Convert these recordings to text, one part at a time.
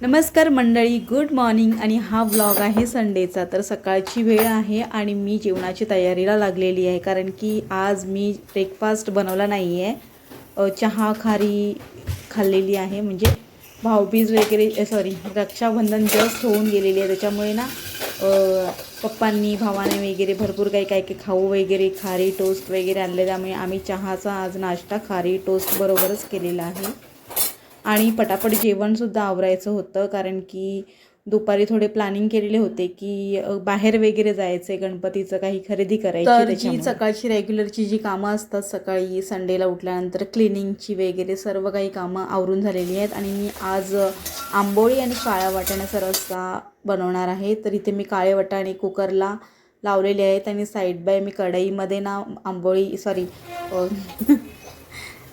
नमस्कार मंडळी good morning आणि हा व्लॉग आहे संडेचा तर सकाळची वेळ आहे आणि मी जेवणाची तयारीला लागलेली आहे कारण की आज मी ब्रेकफास्ट बनवला नाही आहे चहा खारी खाल्लेली आहे. म्हणजे भाऊबीज वगैरे सॉरी रक्षाबंधन जस्ट होऊन गेलेली आहे. त्याच्यामुळे ना पप्पांनी भावाने वगैरे भरपूर काही काही काही खाऊ वगैरे खारी टोस्ट वगैरे आणले. त्यामुळे आम्ही चहाचा आज नाश्ता खारी टोस्ट बरोबरच केलेला आहे. आणि पटापट जेवणसुद्धा आवरायचं होतं कारण की दुपारी थोडे प्लॅनिंग केलेले होते की बाहेर वगैरे जायचं गणपतीचं काही खरेदी करायची तर जी सकाळची रेग्युलरची जी कामं असतात सकाळी संडेला उठल्यानंतर क्लिनिंगची वगैरे सर्व काही कामं आवरून झालेली आहेत आणि मी आज आंबोळी आणि काळ्या वाटाण्याचा रस्सा बनवणार आहे. तर इथे मी काळे वाटाणे कुकरला लावलेले आहेत आणि साईड बाय मी कढईमध्ये ना आंबोळी सॉरी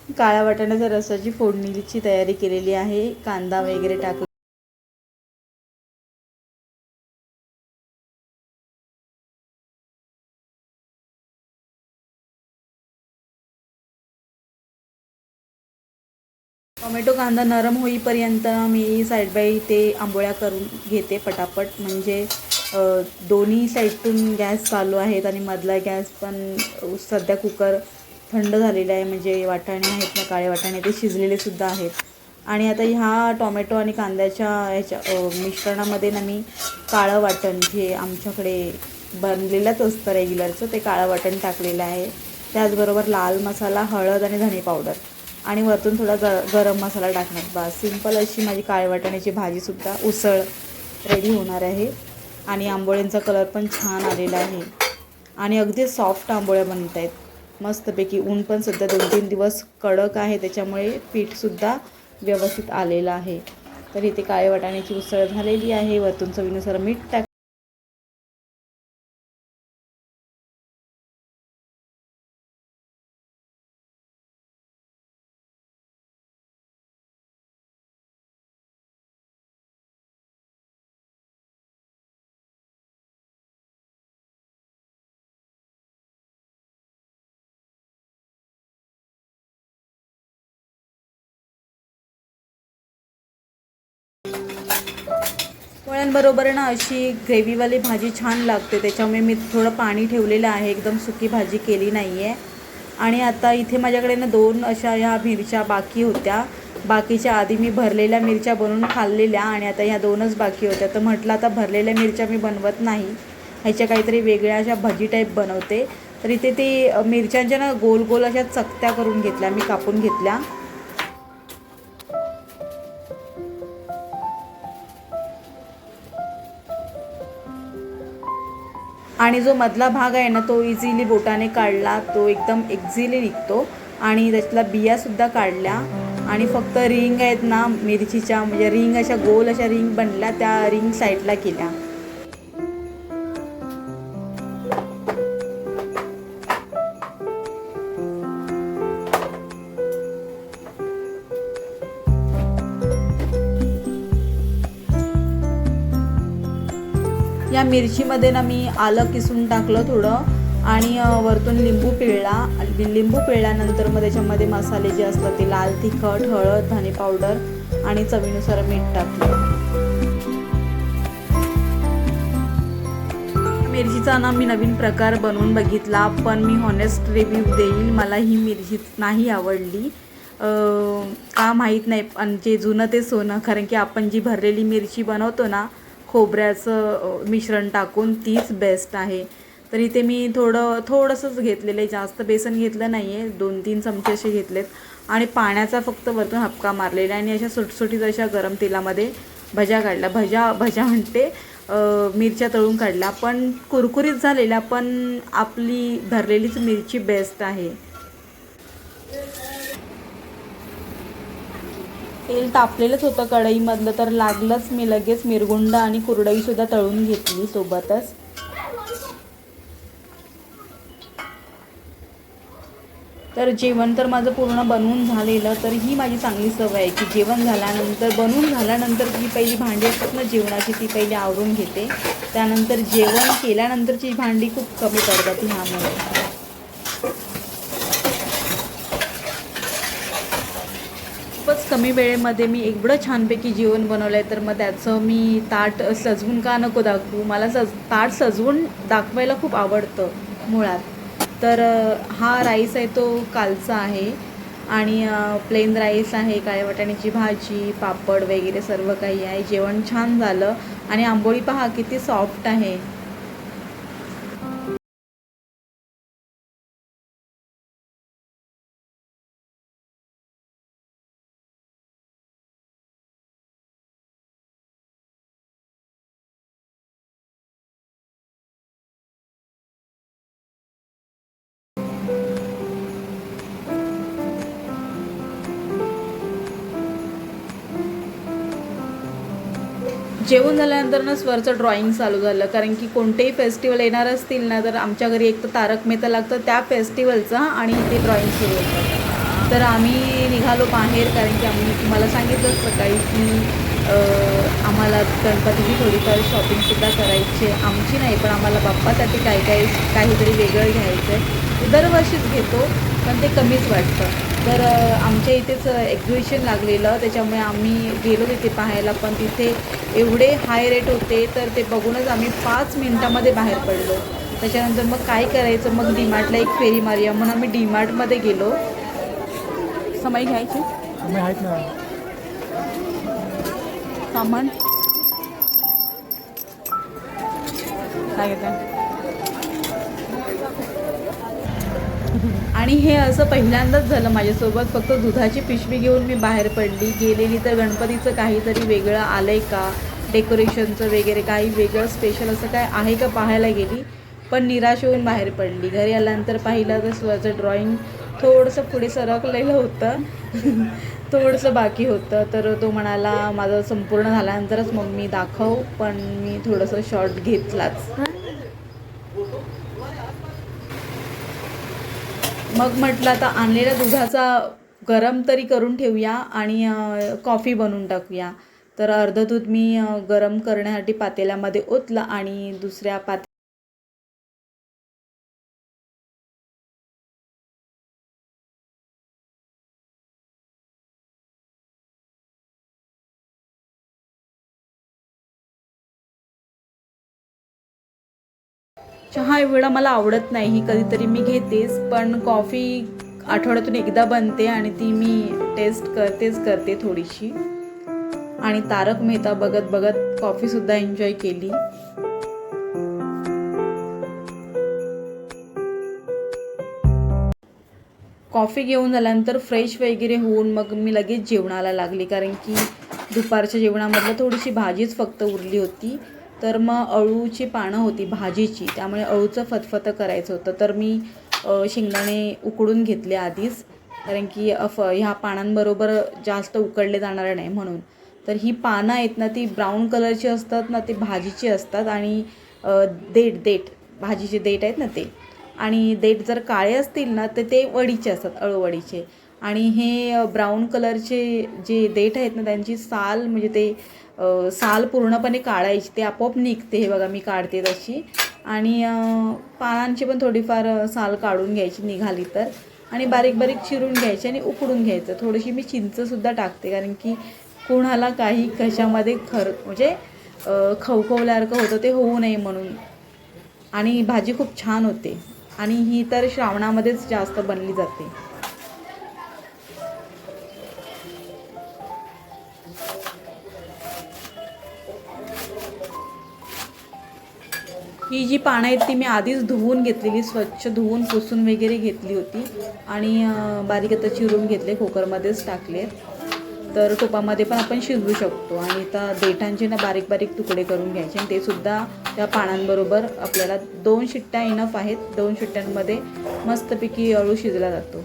काळ्या वाटाण्याच्या रसाची फोडणीची तयारी केलेली आहे कांदा वगैरे टाकून. टोमॅटो कांदा नरम होईपर्यंत मी साईड बाय ते आंबोळ्या करून घेते पटापट. म्हणजे दोन्ही साईडतून गॅस चालू आहेत आणि मधला गॅस पण सध्या कुकर थंड झालेलं आहे म्हणजे वाटाणे आहेत ना काळे वाटाणे ते शिजलेले सुद्धा आहेत. आणि आता ह्या टोमॅटो आणि कांद्याच्या ह्याच्या मिश्रणामध्ये ना मी काळं वाटण जे आमच्याकडे बनलेलंच असतं रेग्युलरचं ते काळं वाटण टाकलेलं आहे. त्याचबरोबर लाल मसाला हळद आणि धणे पावडर. आणि वरतून थोडा ग गरम मसाला टाकणार. बस सिंपल अशी माझी काळे वाटाण्याची भाजीसुद्धा उसळ रेडी होणार आहे. आणि आंबोळ्यांचा कलर पण छान आलेला आहे. आणि अगदी सॉफ्ट आंबोळ्या बनत आहेत मस्तपैकी ऊन पण सध्या दोन तीन दिवस कडक आहे त्याच्यामुळे पीठसुद्धा व्यवस्थित आलेलं आहे. तर इथे काळे वाटाण्याची उसळ झालेली आहे वरतून चवीनुसार मीठ टाक पोळ्यांबरोबर ना अशी ग्रेव्हीवाली भाजी छान लागते. त्याच्यामुळे मी थोडं पाणी ठेवलेलं आहे. एकदम सुकी भाजी केली नाही आहे आणि आता इथे माझ्याकडे ना दोन अशा ह्या मिरच्या बाकी होत्या. बाकीच्या आधी मी भरलेल्या मिरच्या बनवून खाल्लेल्या आणि आता ह्या दोनच बाकी होत्या. तर म्हटलं आता भरलेल्या मिरच्या मी बनवत नाही. ह्याच्या काहीतरी वेगळ्या अशा भजी टाईप बनवते. तर इथे ते मिरच्यांच्या ना गोल गोल अशा चकत्या करून घेतल्या. मी कापून घेतल्या. आणि जो मधला भाग आहे ना तो इझिली बोटाने काढला तो एकदम एक्झिली निघतो. आणि त्यातला बियासुद्धा काढल्या. आणि फक्त रिंग आहेत ना मिरचीच्या म्हणजे रिंग अशा गोल अशा रिंग बनल्या त्या रिंग साईडला केल्या. मिरचीमध्ये ना मी आलं किसून टाकलं थोडं आणि वरतून लिंबू पिळला. आणि लिंबू पिळल्यानंतर मग त्याच्यामध्ये मसाले जे असतात ते लाल तिखट हळद धने पावडर आणि चवीनुसार मीठ टाकलं. मिरचीचा ना मी नवीन प्रकार बनवून बघितला पण मी हॉनेस्ट रिव्ह्यू देईल. मला ही मिरची नाही आवडली. का माहीत नाही पण जे जुनं ते सोनं कारण की आपण जी भरलेली मिरची बनवतो ना खोबऱ्याचं मिश्रण टाकून तीच बेस्ट आहे. तर इथे मी थोडं थोडंसंच घेतलेलं आहे. जास्त बेसन घेतलं नाही आहे दोन तीन चमचे असे घेतलेत. आणि पाण्याचा फक्त वरतून हपका मारलेला आहे. आणि अशा सुटसुटीत अशा गरम तेलामध्ये भज्या काढल्या. भज्या भज्या म्हणते मिरच्या तळून काढल्या. पण कुरकुरीत झालेल्या पण आपली भरलेलीच मिरची बेस्ट आहे. तेल तापलेलंच होतं कढईमधलं तर लागलंच मी लगेच मिरगुंड आणि कुरडईसुद्धा तळून घेतली सोबतच. तर जेवण तर माझं पूर्ण बनवून झालेलं तर ही माझी चांगली सवय आहे की जेवण झाल्यानंतर बनवून झाल्यानंतर जी पहिली भांडी असतात ना जेवणाची ती पहिली आवरून घेते. त्यानंतर जेवण केल्यानंतरची भांडी खूप कमी पडतात ह्यामुळे. कमी वेळेमध्ये मी एवढं छानपैकी जेवण बनवलं आहे तर मग त्याचं मी ताट सजवून का नको दाखवू? मला सज ताट सजवून दाखवायला खूप आवडतं मुळात. तर हा राईस आहे तो कालचा आहे आणि प्लेन राईस आहे काळ्या वाटाण्याची भाजी पापड वगैरे सर्व काही आहे. जेवण छान झालं आणि आंबोळी पहा किती सॉफ्ट आहे. जेवण झाल्यानंतर ना स्वरचं ड्रॉइंग चालू झालं. कारण की कोणतेही फेस्टिवल येणार असतील ना तर आमच्या घरी एक तर तारक मेहता लागतं त्या फेस्टिवलचा आणि इथे ड्रॉइंग सुरू होतं. तर आम्ही निघालो बाहेर कारण की आम्ही तुम्हाला सांगितलं सकाळी की आम्हाला गणपतीची थोडीफार शॉपिंगसुद्धा करायची आहे. आमची नाही पण आम्हाला बाप्पासाठी काही काही काहीतरी वेगळं घ्यायचं आहे दरवर्षीच घेतो पण ते कमीच वाटतं. तर आमच्या इथेच एक्झिबिशन लागलेलं. त्याच्यामुळे आम्ही गेलो तिथे पाहायला पण तिथे एवढे हाय रेट होते तर ते बघूनच आम्ही पाच मिनटामध्ये बाहेर पडलो. त्याच्यानंतर मग काय करायचं? मग डीमार्टला एक फेरी मारूया म्हणून आम्ही डीमार्टमध्ये गेलो. समय घ्यायची? सामान. काय घेता आणि हे असं पहिल्यांदाच झालं माझ्यासोबत. फक्त दुधाची पिशवी घेऊन मी बाहेर पडली. गेलेली तर गणपतीचं काहीतरी वेगळं आलं आहे का? डेकोरेशनचं वगैरे काही वेगळं स्पेशल असं काय आहे का पाहायला गेली? पण निराश होऊन बाहेर पडली. घरी आल्यानंतर पाहिलं तर स्वतःचं ड्रॉइंग थोडंसं पुढे सरकलेलं होतं. थोडंसं बाकी होतं. तर तो म्हणाला माझं संपूर्ण झाल्यानंतरच मम्मी दाखव पण मी थोडंसं शॉर्ट घेतलाच. मग म्हटलं आता आणलेल्या दुधाचा गरम तरी करून ठेवूया आणि कॉफी बनवून टाकूया. तर अर्ध दूध मी गरम करण्यासाठी पातेल्यामध्ये ओतलं आणि दुसऱ्या पात चहा एवढा मला आवडत नाही ही कधीतरी मी घेतेच पण कॉफी आठवड्यातून एकदा बनते आणि ती मी टेस्ट करतेच करते थोडीशी. आणि तारक मेहता बघत बघत कॉफीसुद्धा एन्जॉय केली. कॉफी घेऊन झाल्यानंतर फ्रेश वगैरे होऊन मग मी लगेच जेवणाला लागली कारण की दुपारच्या जेवणामधलं थोडीशी भाजीच फक्त उरली होती. तर मग अळूची पानं होती भाजीची. त्यामुळे अळूचं फतफतं करायचं होतं. तर मी शेंगदाणे उकडून घेतले आधीच. कारण की अफ ह्या पानांबरोबर जास्त उकडले जाणार नाही म्हणून. तर ही पानं आहेत ना ती ब्राऊन कलरची असतात ना ती भाजीची असतात. आणि देठ देठ. भाजीचे देठ आहेत ना ते. आणि देठ जर काळे असतील ना तर ते वडीचे असतात अळूवडीचे आणि हे ब्राऊन कलरचे जे देठ आहेत ना त्यांची साल म्हणजे ते साल पूर्णपणे काढायची ते आपोआप निघते हे बघा मी काढते तशी. आणि पानांची पण थोडीफार साल काढून घ्यायची निघाली तर. आणि बारीक बारीक चिरून घ्यायची आणि उकडून घ्यायचं. थोडीशी मी चिंचसुद्धा टाकते कारण की कोणाला काही कशामध्ये खर म्हणजे खवखवल्यासारखं होतं ते होऊ नये म्हणून. आणि भाजी खूप छान होते. आणि ही तर श्रावणामध्येच जास्त बनली जाते. ही जी पानं आहेत ती मी आधीच धुवून घेतलेली स्वच्छ धुवून पुसून वगैरे घेतली होती. आणि बारीक आता चिरून घेतले कुकरमध्येच टाकले. तर तुपामध्ये पण आपण शिजवू शकतो. आणि आता देठांचे ना बारीक बारीक तुकडे करून घ्यायचे. आणि ते सुद्धा त्या पानांबरोबर आपल्याला दोन शिट्ट्या इनफ आहेत. दोन शिट्ट्यांमध्ये मस्तपैकी अळू शिजला जातो.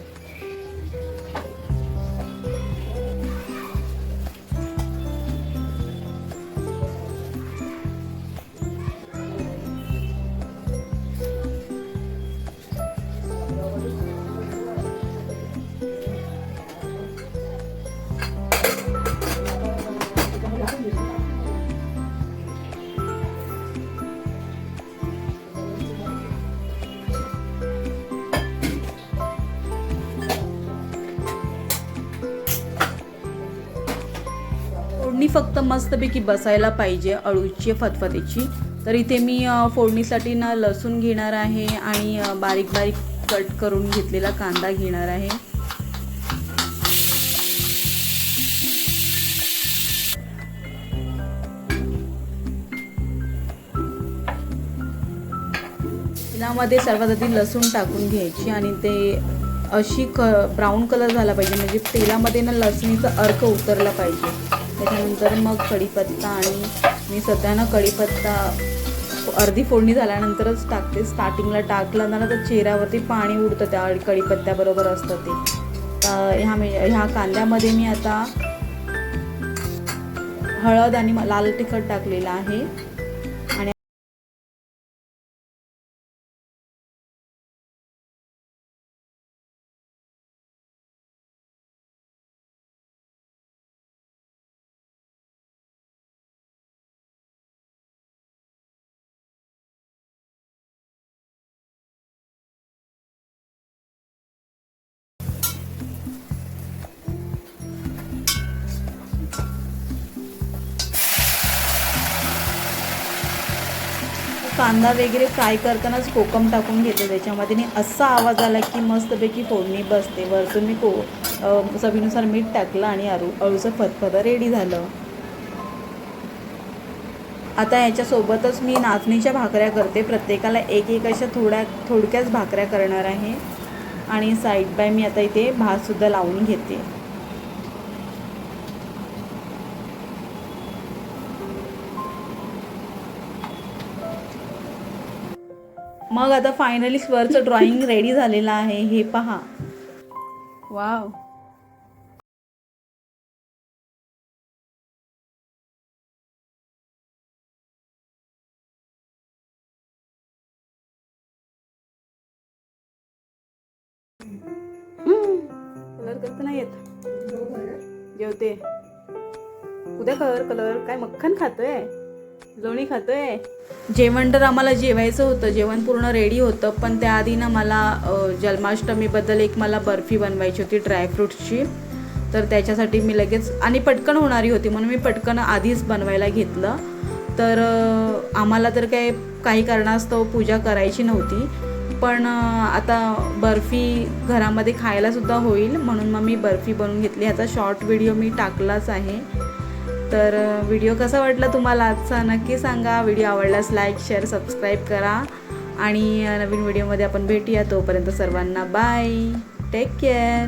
फक्त मस्तपैकी बसायला पाहिजे अळूची फतफतीची. तर इथे मी फोडणीसाठी ना लसूण घेणार आहे आणि बारीक बारीक कट करून घेतलेला कांदा घेणार आहे. यामध्ये सर्वात आधी लसूण टाकून घ्यायची आणि ते अशी क ब्राऊन कलर झाला पाहिजे. म्हणजे तेलामध्ये ना लसणीचा अर्क उतरला पाहिजे. त्याच्यानंतर मग कढीपत्ता आणि मी सध्या ना कढीपत्ता अर्धी फोडणी झाल्यानंतरच टाकते. स्टार्टिंगला टाकलं ना तर चेहऱ्यावरती पाणी उडतं त्या कढीपत्त्याबरोबर असतं ते. तर ह्या मी ह्या कांद्यामध्ये मी आता हळद आणि लाल तिखट टाकलेलं आहे. कांदा वगैरे फ्राय करतानाच कोकम टाकून घेते त्याच्यामध्ये. आणि असा आवाज आला की मस्तपैकी फोडणी बसते. वरतून मी को चवीनुसार मीठ टाकलं आणि अरू अळूचं फतफत रेडी झालं. आता याच्यासोबतच मी नाचणीच्या भाकऱ्या करते. प्रत्येकाला एक एक अशा थोड्या थोडक्याच भाकऱ्या करणार आहे. आणि साईड बाय मी आता इथे भातसुद्धा लावून घेते. मग आता फायनली स्वरचं ड्रॉइंग रेडी झालेलं आहे. हे पहा. वाव कलर करत नाही येत. जेवते. उद्या कलर कलर काय मक्खन खातोय? लोणी खातोय? जेवण तर आम्हाला जेवायचं होतं जेवण पूर्ण रेडी होतं पण त्याआधी ना मला जन्माष्टमीबद्दल एक मला बर्फी बनवायची होती ड्रायफ्रूटची तर त्याच्यासाठी मी लगेच आणि पटकन होणारी होती म्हणून मी पटकन आधीच बनवायला घेतलं. तर आम्हाला तर काय काही कारणास्तव पूजा करायची नव्हती. पण आता बर्फी घरामध्ये खायलासुद्धा होईल म्हणून मग मी बर्फी बनवून घेतली. ह्याचा शॉर्ट व्हिडिओ मी टाकलाच आहे. तर व्हिडिओ कसा वाटला तुम्हाला आजचा? नक्की सांगा. व्हिडिओ आवडल्यास लाईक शेअर सबस्क्राईब करा. आणि नवीन व्हिडिओमध्ये आपण भेटूया. तोपर्यंत सर्वांना बाय टेक केअर